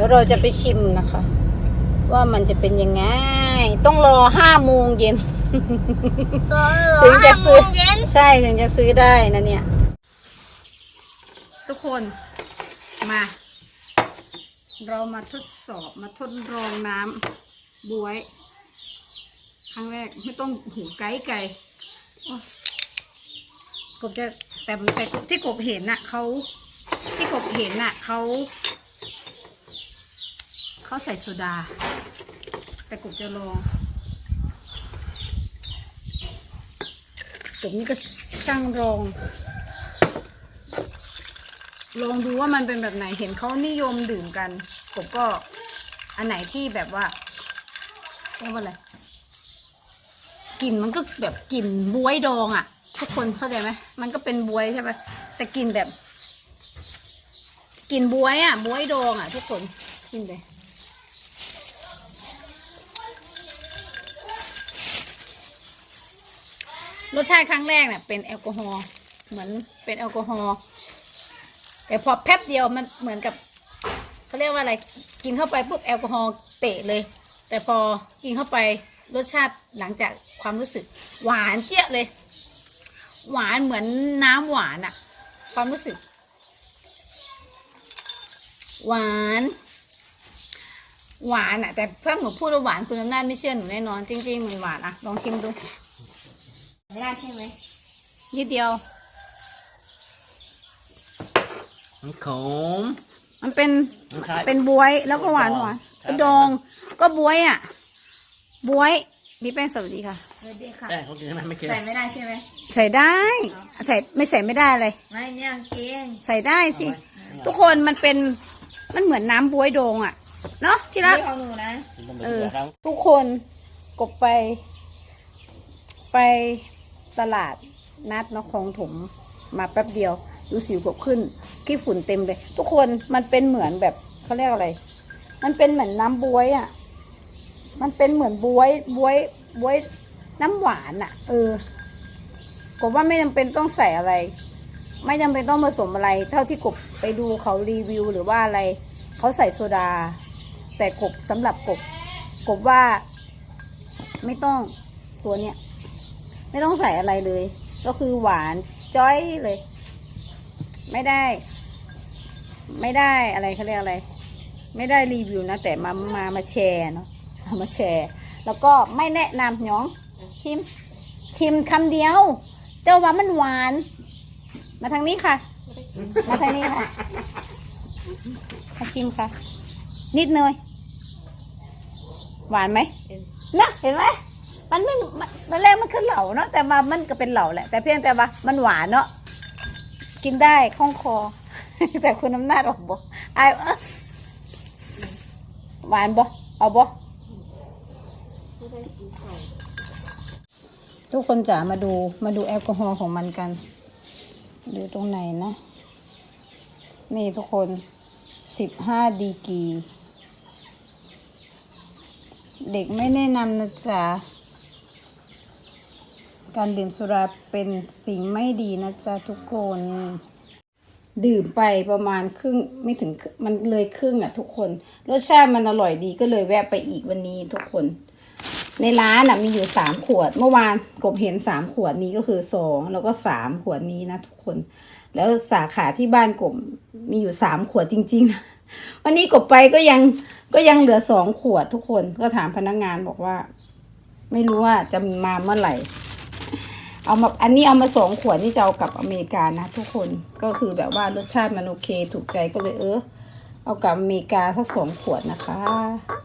ดี๋ยวเราจะไปชิมนะคะ ว่ามันจะเป็นยังไง ต้องรอห้าโมงเย็นถึงจะซื้อเย็นใช่ถึงจะซื้อได้นะเนี่ย ทุกคนมา เรามาทดสอบมาทดลองน้ำบวย ครั้งแรกไม่ต้องหูไกลไกลโอ๊ยกบจะแต่แต่ที่กบเห็นน่ะเขาที่กบเห็นน่ะเขา เขาใส่โซดา แต่กบจะลองผมนี่ก็ช่างลอง ลองดูว่ามันเป็นแบบไหนเห็นเขานิยมดื่มกันผมก็อันไหนที่แบบว่าเรียกว่าอะไรกลิ่นมันก็แบบกลิ่นบวยดองอะ่ะ ทุกคนเข้าใจไหมมันก็เป็นบวยใช่ไหมแต่กลิ่นแบบกลิ่นบวยอะ่ะบวยดองอะ่ะ ทุกคนชิมเลย รสชาติครั้งแรกเนี่ยเป็นแอลกอฮอล์เหมือนเป็นแอลกอฮอล์แต่พอแป๊บเดียวมันเหมือนกับเขาเรียกว่าอะไรกินเข้าไปปุ๊บแอลกอฮอล์เตะเลย แต่พอกินเข้าไปรสชาติหลังจากความรู้สึก หวานเจี๊ยะเลย หวานเหมือนน้ำหวานอะความรู้สึก หวานหวานอะแต่ถ้าหนูพูดว่าหวานคุณอำนาจไม่เชื่อหนูแน่นอนจริงๆมันหวานอะลองชิมดู ไม่ได้ใช่ไหมนิดเดียว มันขม มันเป็นมันคล้าย เป็นบวยแล้วก็หวานหวานใช่ดองก็บวยอะบวยพี่แป้งสวัสดีค่ะสวัสดีค่ะแต่เขากินให้มันไม่เค็มใส่ไม่ได้ใช่ไหมใส่ได้ ใส่ไม่ใส่ไม่ได้เลย ไม่เนี่ยเก่งใส่ได้สิ ทุกคนมันเป็นมันเหมือนน้ำบวยดองอะเนาะที่รัก นี่ของหนูนะ เออทุกคนกบไป ไป ตลาดนัดนะคลองถมมาแป๊บเดียว ดูสิวกบขึ้นขี้ฝุ่นเต็มเลย ทุกคนมันเป็นเหมือนแบบเขาเรียกอะไร มันเป็นเหมือนน้ำบวยอะ่ะ มันเป็นเหมือนบวยบวยบวยน้ำหวานอะ่ะ เออกบว่าไม่จำเป็นต้องใส่อะไร ไม่จำเป็นต้องผสมอะไร เท่าที่กบไปดูเขารีวิวหรือว่าอะไรเขาใส่โซดา แต่กบสำหรับกบกบว่าไม่ต้องตัวเนี้ย ไม่ต้องใส่อะไรเลย ก็คือหวานจ้อยเลย ไม่ได้ ไม่ได้อะไรเขาเรียกอะไร ไม่ได้รีวิวนะ แต่มามามาแชร์เนาะมาแชร์ แล้วก็ไม่แนะนำน้อง ชิม ชิมคำเดียว เจ้าว่ามันหวาน มาทางนี้ค่ะ มาทางนี้ค่ะมาชิมค่ะ นิดหน่อยหวานไหมนะเห็นไหม มันไม่มันตอนแรกมันคือเหล่าเนาะแต่มามันก็เป็นเหล่าแหละ แต่เพียงแต่ว่ามันหวานเนาะกินได้คล่องคอ แต่คุณน้ำหน้าจออกบ่ไอายเอ้หวานบ่เอาบ่ทุกคนจ๋ามาดูมาดูแอลกอฮอล์ของมันกัน ดูตรงไหนนะ นี่ทุกคนสิบห้าดีกี เด็กไม่แนะนำนะจ๊ะ การดื่มสุราเป็นสิ่งไม่ดีนะจ๊ะทุกคน ดื่มไปประมาณครึ่งไม่ถึงมันเลยครึ่งอะทุกคน รสชาติมันอร่อยดีก็เลยแวะไปอีกวันนี้ทุกคน ในร้านอะมีอยู่สามขวด เมื่อวานกบเห็นสามขวดนี้ก็คือสองแล้วก็สามขวดนี้นะทุกคน แล้วสาขาที่บ้านกบมีอยู่สามขวดจริงๆนะวันนี้กบไปก็ยังก็ยังเหลือสองขวดทุกคนก็ถามพนักงานบอกว่า ไม่รู้ว่าจะมาเมื่อไหร่ เอามาอันนี้เอามาสองขวดนี่จะเอากลับอเมริกานะ ทุกคนก็คือแบบว่ารสชาติมันโอเค ถูกใจก็เลยเออเอากลับอเมริกาสักสองขวดนะคะ